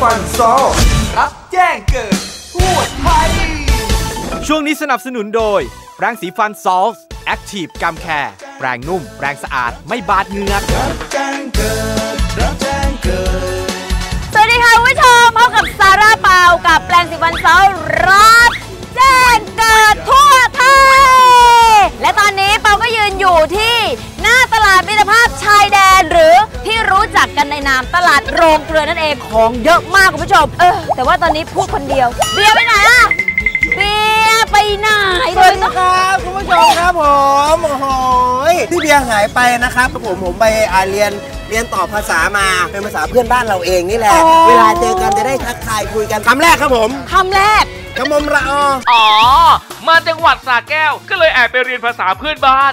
ฟันซอลรับแจ้งเกิดทั่วไทย ช่วงนี้สนับสนุนโดย แปรงสีฟันซอลส์แอคทีฟกัมแคร์แปรงนุ่ม แปรงสะอาดไม่บาดเหงือกรับแจ้งเกิดรับแจ้งเกิดามตลาดโรงเกลือนั่นเองของเยอะมากคุณผู้ชม เออ แต่ว่าตอนนี้พูดคนเดียว เบียร์ไปไหนอะเบียร์ไปไหนสวัสดีครับคุณผู้ชมครับผมโอ้โหพี่เบียร์หายไปนะครับผมผมไปอ่าเรียนเรียนต่อภาษามาเป็นภาษาเพื่อนบ้านเราเองนี่แหละ เวลาเจอกันจะได้ทักทายคุยกันคำแรกครับผมคำแรกกระมมระอออ๋อ มาจังหวัดสระแก้ว ก็เลยแอบไปเรียนภาษาเพื่อนบ้าน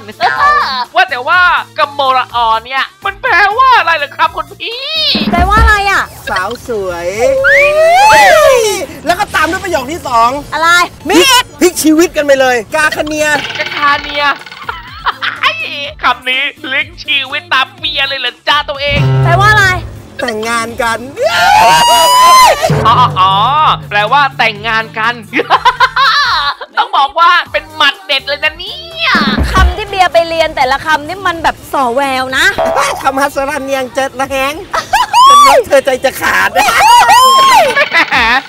ว่าแต่ว่ากำโมระออนเนี่ย มันแปลว่าอะไรเหรอครับคุณพี่ สาวสวย แล้วก็ตามด้วยประโยคที่สองอะไร มีอีกพลิกชีวิตกันไปเลย กาคเนียกะคาเนียคำนี้พลิกชีวิตตามเมียเลยเหรอจ้าตัวเองแปลว่าอะไร แต่งงานกัน อ๋ออ๋อแปลว่าแต่งงานกัน ต้องบอกว่าเป็นหมัดเด็ดเลยนะเนี่ยคำที่เบียร์ไปเรียนแต่ละคำนี่มันแบบส่อแววนะคำฮัสรันเนียงเจ็ดละแหงจ นน้องเธอใจจะขาด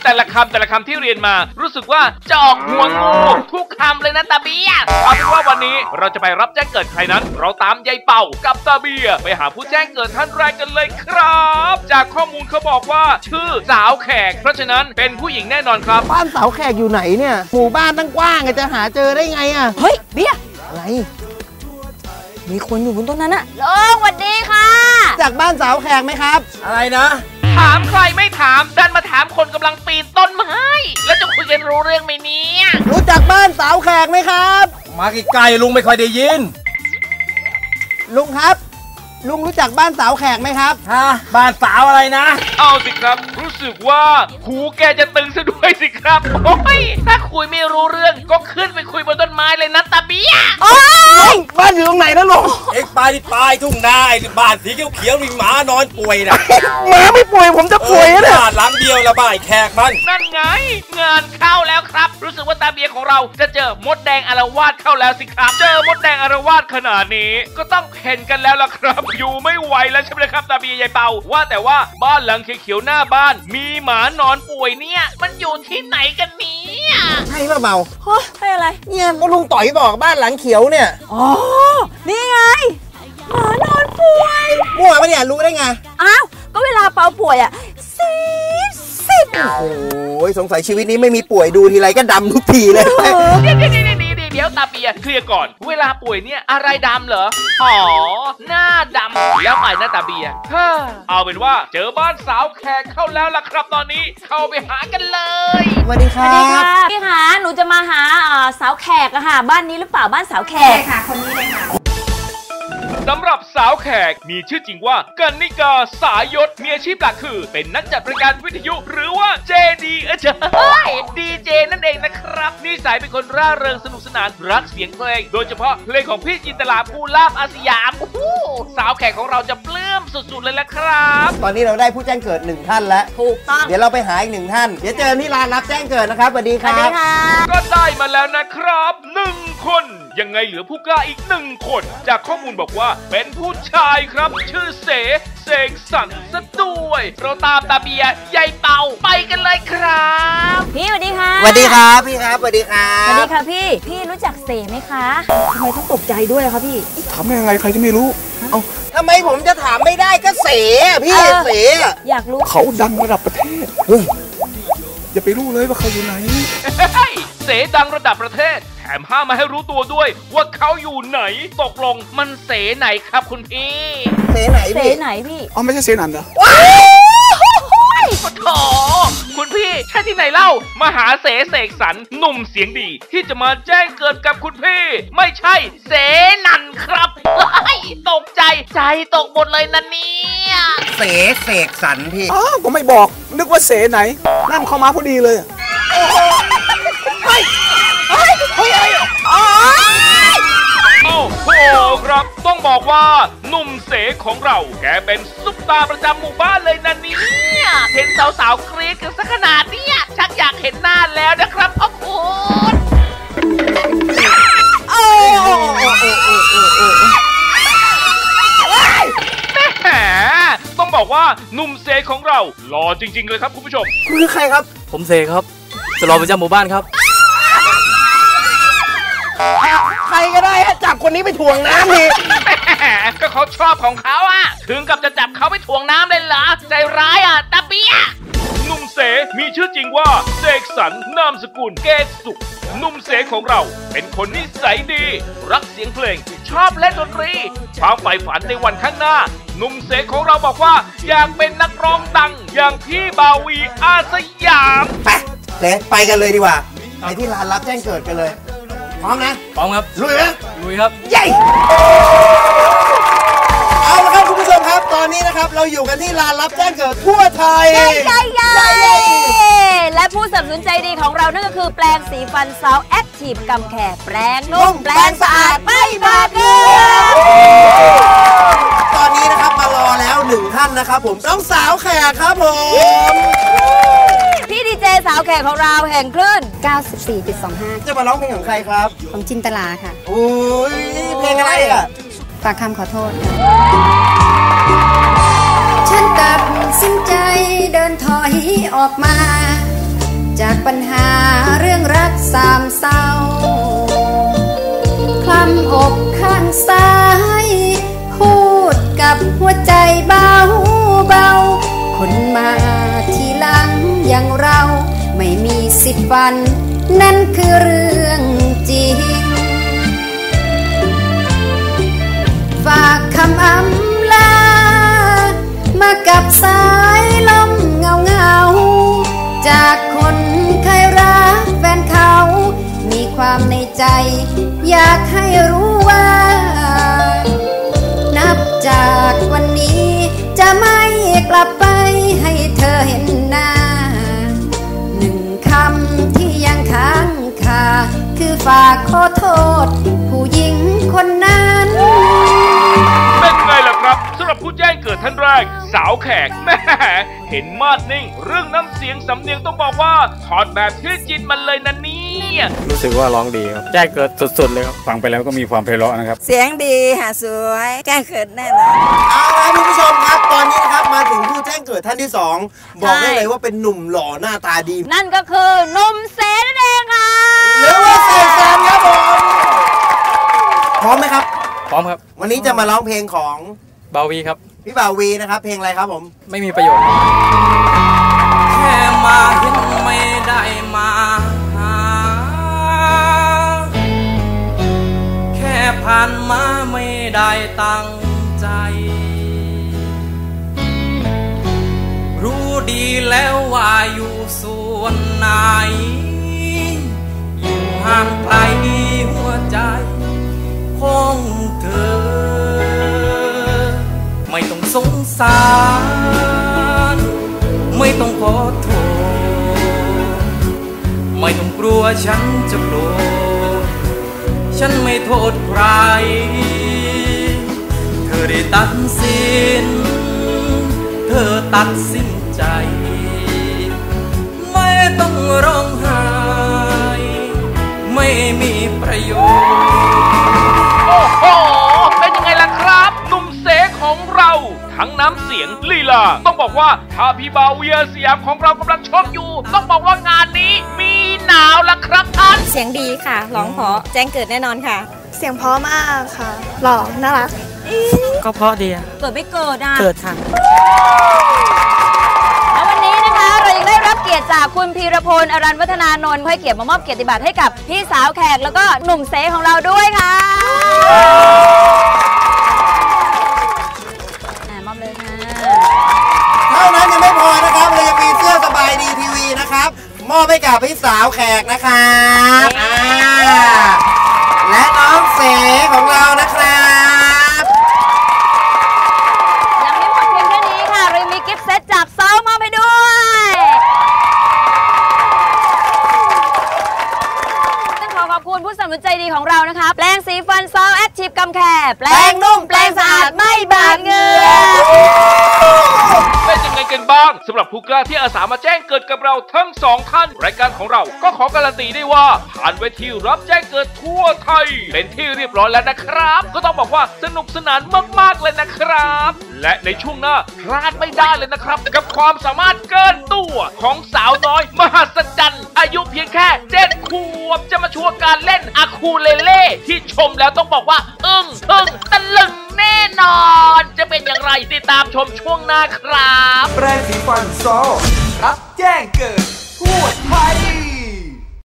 แต่ละคำแต่ละคำที่เรียนมา รู้สึกว่าจะออกหัวงูทุกคำเลยนะตาเบียเอาเป็นว่าวันนี้เราจะไปรับแจ้งเกิดใครนั้น เราตามยายเป่ากับตาเบียไปหาผู้แจ้งเกิดท่านแรกกันเลยครับ จากข้อมูลเขาบอกว่า ชื่อสาวแขก เพราะฉะนั้นเป็นผู้หญิงแน่นอนครับ บ้านเสาแขกอยู่ไหนเนี่ย หมู่บ้านตั้งกว้างอะจะหาเจอได้ไงอะเฮ้ยเบียร์อะไร มีคนอยู่บนต้นนั้นอะลงสวัสดีค่ะ จากบ้านเสาแขกไหมครับ อะไรนะ ถามใครไม่ถามดันมาถามคนกำลังปีนต้นไม้ แล้วจะคุยกันรู้เรื่องไหมเนี่ยรู้จักบ้านเสาแขกไหมครับ มาใกล้ๆลุงไม่ค่อยได้ยิน ลุงครับ ลุงรู้จักบ้านเสาแขกไหมครับ ฮะบ้านสาวอะไรนะ เอาสิครับ รู้สึกว่าหูแกจะตึงซะด้วยสิครับ โอ้ย ถ้าคุยไม่รู้เรื่องก็ขึ้นไปคุยบนต้นไม้เลยนะตาเบียบ้านอยู่ตรงไหนนะลุงเอ็กไปที่ปลายทุ่งนาไอ้บ้านสีเขียวๆมีหมานอนป่วยนะหมาไม่ป่วยผมจะป่วยนะเนี่ยบ้านหลังเดียวละบ้านแขกมัน นั่นไง งานเข้าแล้วครับ รู้สึกว่าตาเบียของเราจะเจอมดแดงอารวาสเข้าแล้วสิครับ เจอมดแดงอารวาสขนาดนี้ ก็ต้องเพ่นกันแล้วล่ะครับอยู่ไม่ไหวแล้วใช่ไหมครับตาเบียยายเปาว่าแต่ว่าบ้านหลังเขียวๆหน้าบ้าน มีหมานอนป่วยเนี่ย มันอยู่ที่ไหนกันเนี่ยใช่ป่ะเบาเฮ้ยให้อะไร เนี่ยก็ลุงต่อยบอกบ้านหลังเขียวเนี่ยอ๋อนี่ไงหมานอนป่วยมั่วปะเนี่ยรู้ได้ไงอ้าวก็เวลาเปาป่วยอะสิบสิบโอ้ยสงสัยชีวิตนี้ไม่มีป่วยดูทีไรก็ดำทุกทีเลยเดี๋ยว เดี๋ยวเดี๋ยวเดี๋ยวเดี๋ยวตาเบียเคลียร์ก่อน เวลาป่วยเนี่ยอะไรดำเหรอ อ๋อ หน้าดำแล้วไปหน้าตาเบียเฮ้อเอาเป็นว่าเจอบ้านสาวแขกเข้าแล้วล่ะครับตอนนี้เข้าไปหากันเลยสวัสดีคสวัรัสดีบค่ะพี่คะหนูจะมาหาอ่าสาวแขกอะค่ะ บ้านนี้หรือเปล่าบ้านสาวแขก สำหรับสาวแขกมีชื่อจริงว่ากันนิกาสายศมีอาชีพหลักคือ เป็นนักจัดรายการวิทยุหรือว่า JD เออเจ้ยดีเจนั่นเองนะครับนิสัยเป็นคนร่าเริงสนุกสนานรักเสียงเพลง โดยเฉพาะเพลงของพี่จินตลาภูลาภอาสยามโอ้โหสาวแขกของเราจะปลื้ มสุดๆเลยละครับ ตอนนี้เราได้ผู้แจ้งเกิดหนึ่งท่านแล้ว ถูกต้อง เดี๋ยวเราไปหาอีกหนึ่งท่าน เดี๋ยวเจอที่ร้านรับแจ้งเกิดนะครับ สวัสดีสควัสรัดีบ ค่ะ ก็ได้มาแล้วนะครับหนึ่งคน ยังไงเหลือผู้กล้าอีกหนึ่งคน จากข้อมูลบอกว่าเป็นผู้ชายครับ ชื่อเสเสกสรรซะด้วยเราตามตาเบียยายเป่าไปกันเลยครับ พี่สวัสดีค่ะสวัสดีครับพี่ครับ สวัสดีครัสวัสดีบค่ะพี่ พี่รู้จักเสไหมคะทำไมต้องตกใจด้วยอะคะพี่ ทำยังไงใครจะไม่รู้เอา ทำไมผมจะถามไม่ได้ก็เสอะพี่เออ เสอะอยากรู้เขาดังระดับประเทศอย่าไปรู้เลยว่าเขาอยู่ไหน เฮ้ยเสดังระดับประเทศ แถมห้ามมาให้รู้ตัวด้วย ว่าเขาอยู่ไหน ตกลงมันเสไหนครับคุณพี่ เสไหนเสพี่ไหนพี่เอาไม่ใช่เสียนันเหรอ โอ้โถคุณพี่ใช่ที่ไหนเล่ามาหาเสเสกสรรหนุ่มเสียงดี ที่จะมาแจ้งเกิดกับคุณพี่ ไม่ใช่เสนันครับเฮ้ยตกใจใจตกหมดเลยนะเนี่ยเสเสกสรรพี่อ้าวก็ไม่บอก นึกว่าเสไหนนั่นเข้ามาพอดีเลยเอ้าโหครับ ต้องบอกว่าหนุ่มเสของเรา แกเป็นซุปตาประจำหมู่บ้านเลยนะเนี่ยเห็นสาวๆกรี๊ดกันสักขนาดเนี้ยชักอยากเห็นหน้าแล้วนะครับพ่อคุณแหมต้องบอกว่าหนุ่มเสของเราหล่อจริง ๆ เลยครับคุณผู้ชมคือใครครับ ผมเสกครับสลอประจำหมู่บ้านครับ ก็ได้ฮะจับคนนี้ไปถ่วงน้ำทีแหมก็เขาชอบของเขาอะถึงกับจะจับเขาไปถ่วงน้ำเลยเหรอ ใจร้ายอะตาเปียหนุ่มเสมีชื่อจริงว่าเสกสรรนามสกุลเกศสุขหนุ่มเสของเรา เป็นคนนิสัยดี รักเสียงเพลง ชอบเล่นดนตรีความใฝ่ฝันในวันข้างหน้า หนุ่มเสของเราบอกว่า อยากเป็นนักร้องดัง อย่างพี่บาวีอาสยาม ไปเลสไปกันเลยดีกว่าไปที่ร้านรับแจ้งเกิดกันเลย พร้อมนะพร้อมครับลุยไหมลุยครับเย้เอาละครับคุณผู้ชมครับตอนนี้นะครับเราอยู่กันที่ร้านรับแจ้งเกิดทั่วไทยใหญ่ใหญ่ใหญ่และผู้สนับสนุนใจดีของเรานั่นก็คือแปลงสีฟันซาวแอคทีฟกำแขแปลงนุ่มแปลงสะอาดไม่บาดเจ็บตอนนี้นะครับมารอแล้วหนึ่งท่านนะครับผมน้องสาวแขกครับผมพี่ดีเจ สาวแขกของเราแห่งคลื่น 94.25 จะมาร้องเพลงของใครครับ ของจินตลาค่ะ โอ้ยเพลงอะไรอะฝากคำขอโทษค่ะฉันตัดสินใจเดินถอยออกมา จากปัญหาเรื่องรักสามเศร้า สิทธิ์ฝัน นั่นคือเรื่องจริง แรก สาวแขกแหม่เห็นมาดนิ่ง เรื่องน้ำเสียงสำเนียงต้องบอกว่าถอดแบบชื่อจินมันเลยนะเนี่ยรู้สึกว่าร้องดีครับแจ้งเกิดสุดๆเลยครับฟังไปแล้วก็มีความไพเราะนะครับ เสียงดีหาสวยแก้เขินแน่นอนเอาละคุณผู้ชมครับตอนนี้นะครับมาถึงผู้แจ้งเกิดท่านที่สองบอกได้เลยว่าเป็นหนุ่มหล่อหน้าตาดี นั่นก็คือหนุ่มเสนั่นเองค่ะหรือว่าเสกสรรครับผมพร้อมไหมครับ พร้อมครับ วันนี้จะมาร้องเพลงของบาวีครับ พี่บ่าววีนะครับ เพลงอะไรครับผม ไม่มีประโยชน์ แค่มาเห็นไม่ได้มาหา แค่ผ่านมาไม่ได้ตั้งใจ รู้ดีแล้วว่าอยู่ส่วนไหน อยู่ห่างไกลหัวใจของเธอ สาร ไม่ต้องขอโทษ ไม่ต้องกลัวฉันจะโกรธ ฉันไม่โทษใคร เธอได้ตัดสิน เธอตัดสินใจ ไม่ต้องร้องไห้ ไม่มีประโยชน์ ทั้งน้ำเสียงลีลา ต้องบอกว่าถ้าพี่บาเวียสยามของเรากำลังชมอยู่ ต้องบอกว่างานนี้มีหนาวละครับท่าน เสียงดีค่ะ ร้องเพราะแจ้งเกิดแน่นอนค่ะ เสียงเพราะมากค่ะ หล่อ น่ารัก ก็เพราะดีอะเกิดไม่เกิดอะ เกิดค่ะ แล้ววันนี้นะคะเรายังได้รับเกียรติจากคุณพีรพล อรันวัฒนานนท์ให้เกียรติมามอบเกียรติบัตรให้กับพี่สาวแขกแล้วก็หนุ่มเสของเราด้วยค่ะ มอบให้กับพี่สาวแขกนะครับอ่าและน้องเสของเรานะครับ ยังไม่หมดเพียงแค่นี้ค่ะเรายังมีกิฟต์เซตจากเซามอบให้ด้วยต้องขอขอบคุณผู้สนับสนุนใจดีของเรานะคะ แปลงสีฟันซาวแอคทีฟกำแคร์แปลงนุ่มแปลงสะอาดไม่บาดเหงื่อเป็นยังไง กันบ้างสำหรับผู้กล้าที่อาสามาแจ้งเกิดกับเราทั้งสองท่าน รายการของเราก็ขอการันตีได้ว่าผ่านเวทีรับแจ้งเกิดทั่วไทย เป็นที่เรียบร้อยแล้วนะครับ ก็ต้องบอกว่าสนุกสนานมากๆเลยนะครับ และในช่วงหน้าพลาดไม่ได้เลยนะครับ กับความสามารถเกินตัวของสาวน้อย มหัศจรรย์อายุเพียงแค่เจ็ดขวบจะมาโชว์การเล่นอะคูเลเล่ที่ชมแล้วต้องบอกว่าอึ้งทึ่ง นอน จะเป็นอย่างไรติดตามชมช่วงหน้าครับ แปรงสีฟันซอรับแจ้งเกิด